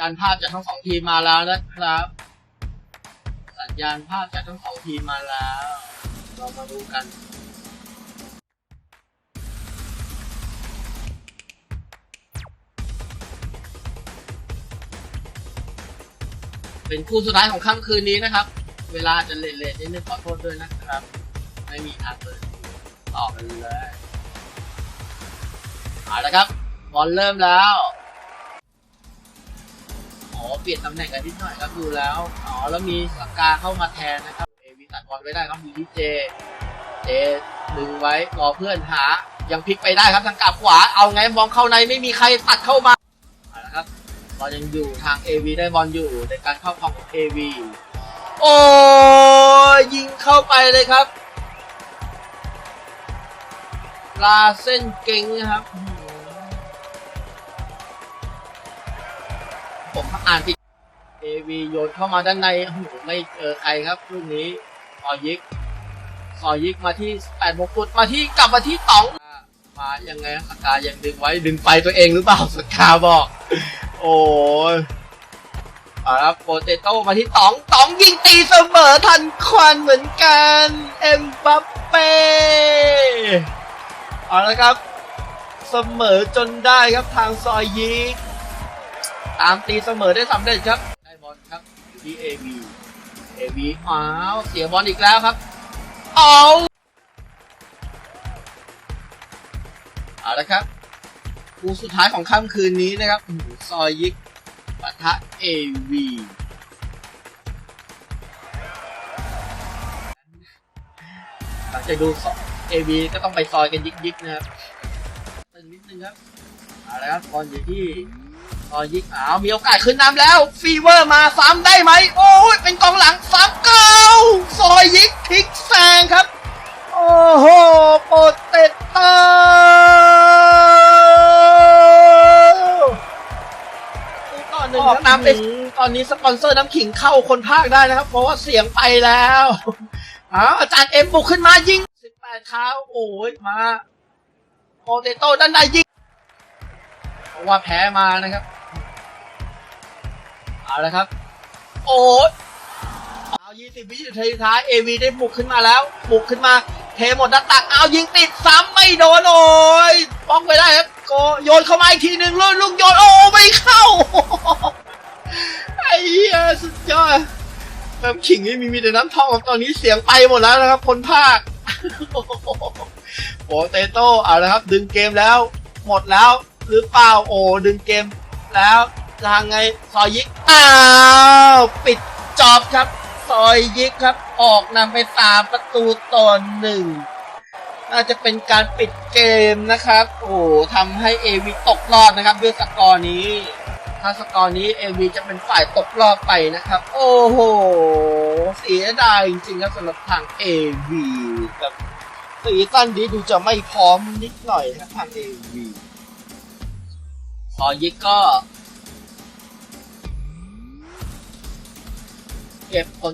ญาณภาพจากทั้งสองทีมมาแล้วนะครับ สัญญาณภาพจากทั้งสองทีมมาแล้ว เรามาดูกันเป็นคู่สุดท้ายของค่ำคืนนี้นะครับ เวลาจะเลทๆนิดนึงขอโทษด้วยนะครับ ไม่มีทางเลยต่อไปเลยเอาละครับบอลเริ่มแล้ว เปลี่ยนตำแหน่งกันนิดหน่อยครับดูแล้วอ๋อแล้วมีสักาเข้ามาแทนนะครับเอวีตัดบอลไว้ได้ครับมีที่เจเจดึงไว้รอเพื่อนหายังพลิกไปได้ครับทางกลับขวาเอาไงมองเข้าในไม่มีใครตัดเข้ามาเอาละครับบอลยังอยู่ทาง AV ได้บอลอยู่ในการเข้าของ AV โอ้ยิงเข้าไปเลยครับลาเส้นเก่งนะครับ อ่านผิด AV โยนเข้ามาด้านในโอ้โหไม่เจอใครครับลูกนี้ซอยิกซอยิกมาที่แปดมงกุฎมาที่กลับมาที่ต๋องมายังไงสกายังดึงไว้ดึงไปตัวเองหรือเปล่าสกาบอก โอ้ยเอาละครับโปเตโต้มาที่ต๋องต๋องยิงตีเสมอทันควันเหมือนกันเอ็มบัปเป้เอาละครับ เสมอจนได้ครับทางซอยยิก ตามตีเสมอได้สำเร็จครับ ได้บอลครับอยู่ที่ AV AV อ้าวเสียบอลอีกแล้วครับ เอาเอาละครับคู่สุดท้ายของค่ำคืนนี้นะครับซอยยิกปะทะ AV หลังจากดูสอง AV ก็ต้องไปซอยกันยิกๆนะครับตึงนิดนึงครับเอาละครับบอลอยู่ที่ อยยิกอ้าวมีโอกาสขึ้นนำแล้ว ฟีเวอร์มาซ้ำได้ไหม โอ้ยเป็นกองหลังซ้ำเก้าซอยยิกพลิกแซงครับ โอ้โหโปเตโต้ต่อหนึ่งครับนำไปตอนนี้สปอนเซอร์น้ำขิงเข้าคนภาคได้นะครับ เพราะว่าเสียงไปแล้วอ้าวอาจารย์เอ็มบุกขึ้นมายิง18เท้าโอ้ยมาโปเตโต้ด้านในยิงเพราะว่าแพ้มานะครับ เอาละครับ โอ้ยเอา20วินาทีสุท้ายเอวีได้บุกขึ้นมาแล้ว บุกขึ้นมา เทหมดหน้าตัก เอายิงติดซ้ำไม่โดนโอ้ยป้องไปได้ครับโกโยนเข้ามาอีกทีหนึ่งลูกลูกโยนโอ้ไม่เข้า ไอ้เหี้ยสุดยอดน้ำขิงไม่มีมีแต่น้ำทองครับตอนนี้เสียงไปหมดแล้วนะครับคนภาคโปเตโต้เอาละครับ ดึงเกมแล้ว หมดแล้ว หรือเปล่าโอ้ดึงเกมแล้ว ทางไงซอยยิกอ้าวปิดจอบครับ ซอยยิกครับ ออกนำไปสามประตูต่อหนึ่งน่าจะเป็นการปิดเกมนะครับ โอ้ทำให้เอวีตกรอบนะครับด้วยสกอร์นี้ ถ้าสกอร์นี้เอวีจะเป็นฝ่ายตกรอบไปนะครับ โอ้โหเสียดายจริงๆครับสำหรับทางเอวีกับซีซั่นนี้ดูจะไม่พร้อมนิดหน่อยนะครับทางเอวีพอยิกก็ เก็บผล